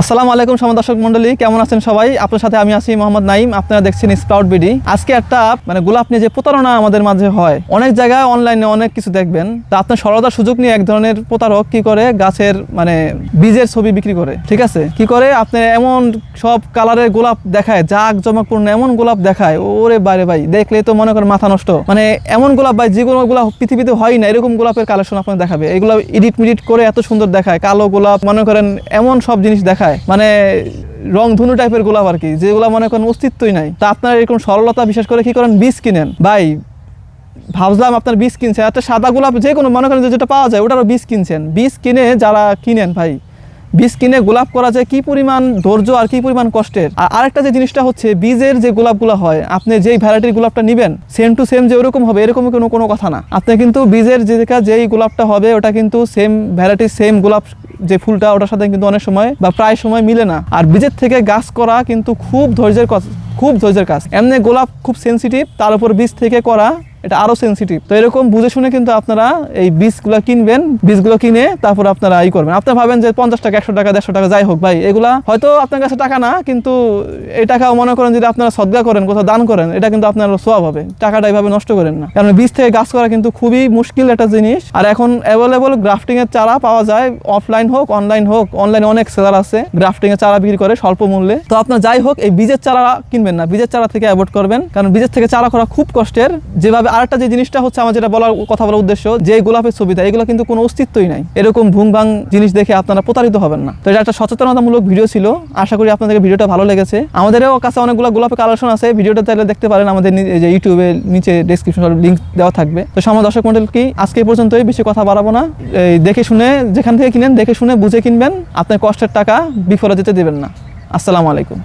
আসসালামু আলাইকুম সমাজ দর্শক মন্ডলী কেমন আছেন সবাই? আপনার সাথে আমি আছি মোহাম্মদ নাইম, আপনারা দেখছেন স্প্রাউট বিডি আজকে একটা মানে গোলাপ নিয়ে যে প্রতারণা আমাদের মাঝে হয়, অনেক জায়গায় অনলাইনে অনেক কিছু দেখবেন। তা আপনার সরলতার সুযোগ নিয়ে এক ধরনের প্রতারক কি করে? গাছের মানে বীজের ছবি বিক্রি করে, ঠিক আছে? কি করে? আপনি এমন সব কালারের গোলাপ দেখায় জাক জমকপূর্ণ এমন গোলাপ দেখায়, ওরে বাইরে ভাই, দেখলে তো মনে করেন মাথা নষ্ট। মানে এমন গোলাপ ভাই, যেগুলো গোলাপ পৃথিবীতে হয় না, এরকম গোলাপের কালেকশন আপনার দেখাবে। এগুলো এডিট মিডিট করে এত সুন্দর দেখায়, কালো গোলাপ, মনে করেন এমন সব জিনিস দেখায়। মানে রং ধনু টাইপের গোলাপ আর কি যেগুলো মনে করেন অস্তিত্বই নাই। তা আপনার এরকম সরলতা বিশেষ করে কি করেন? বীজ কিনেন। ভাই, ভাবলাম আপনার বীজ কিনছেন একটা সাদা গোলাপ যে কোনো, মনে করেন যেটা পাওয়া যায়, ওটারও বীজ কিনছেন। বীজ কিনে যারা কিনেন ভাই, বীজ কিনে গোলাপ করা যায় কি পরিমাণ ধৈর্য আর কি পরিমাণ কষ্টের? আর আরেকটা যে জিনিসটা হচ্ছে, বীজের যে গোলাপগুলো হয়, আপনি যেই ভ্যারাইটির গোলাপটা নেবেন সেম টু সেম যে ওরকম হবে, এরকম কোনো কোনো কথা না। আপনি কিন্তু বীজের যে যেই গোলাপটা হবে, ওটা কিন্তু সেম ভ্যারাইটির সেম গোলাপ যে ফুলটা ওটার সাথে কিন্তু অনেক সময় বা প্রায় সময় মিলে না। আর বীজের থেকে গাছ করা কিন্তু খুব ধৈর্যের কাজ খুব ধৈর্যের কাজ। এমনি গোলাপ খুব সেন্সিটিভ তার উপর বীজ থেকে করা এটা আরও সেনসিটিভ তো এরকম বুঝে শুনে কিন্তু আপনারা এই বীজগুলো কিনবেন, বীজগুলো কিনে তারপর আপনারা ই করবেন। আপনি ভাবেন যে পঞ্চাশ টাকা, একশো টাকা, দেড়শো টাকা, যাই হোক ভাই, এগুলা হয়তো আপনার কাছে টাকা না, কিন্তু এই টাকাও মনে করেন যদি আপনারা সদ্গা করেন, কোথাও দান করেন, এটা কিন্তু আপনার সোয়াব হবে। টাকাটা এইভাবে নষ্ট করেন না। কারণ বীজ থেকে গাছ করা কিন্তু খুবই মুশকিল একটা জিনিস। আর এখন অ্যাভেলেবল গ্রাফটিং এর চারা পাওয়া যায় অফলাইন হোক অনলাইন হোক অনলাইনে অনেক সেলার আছে গ্রাফটিং এর চারা বিক্রি করে স্বল্প মূল্যে। তো আপনার যাই হোক, এই বীজের চারা কিনবেন না। বীজের চারা থেকে অ্যাভয়েড করবেন। কারণ বীজের থেকে চারা করা খুব কষ্টের। যেভাবে আরেকটা যে জিনিসটা হচ্ছে আমার যেটা বলার, কথা বলার উদ্দেশ্য, যে গোলাপের ছবিটা, এগুলো কিন্তু কোনো অস্তিত্বই নাই। এরকম ভুং ভাং জিনিস দেখে আপনারা প্রতারিত হবেন না। তো এটা একটা সচেতনতামূলক ভিডিও ছিল। আশা করি আপনাদের ভিডিওটা ভালো লেগেছে। আমাদেরও কাছে অনেকগুলো গোলাপের কালেকশন আছে। ভিডিওটা চাইলে দেখতে পারেন আমাদের যে ইউটিউবে নিচে ডেসক্রিপশন লিঙ্ক দেওয়া থাকবে। তো সমাজ দর্শক মন্ডল কি আজকে পর্যন্তই। বেশি কথা বাড়াবো না। এই দেখে শুনে, যেখান থেকে কিনেন, দেখে শুনে বুঝে কিনবেন। আপনার কষ্টের টাকা বিফলে যেতে দেবেন না। আসসালামু আলাইকুম।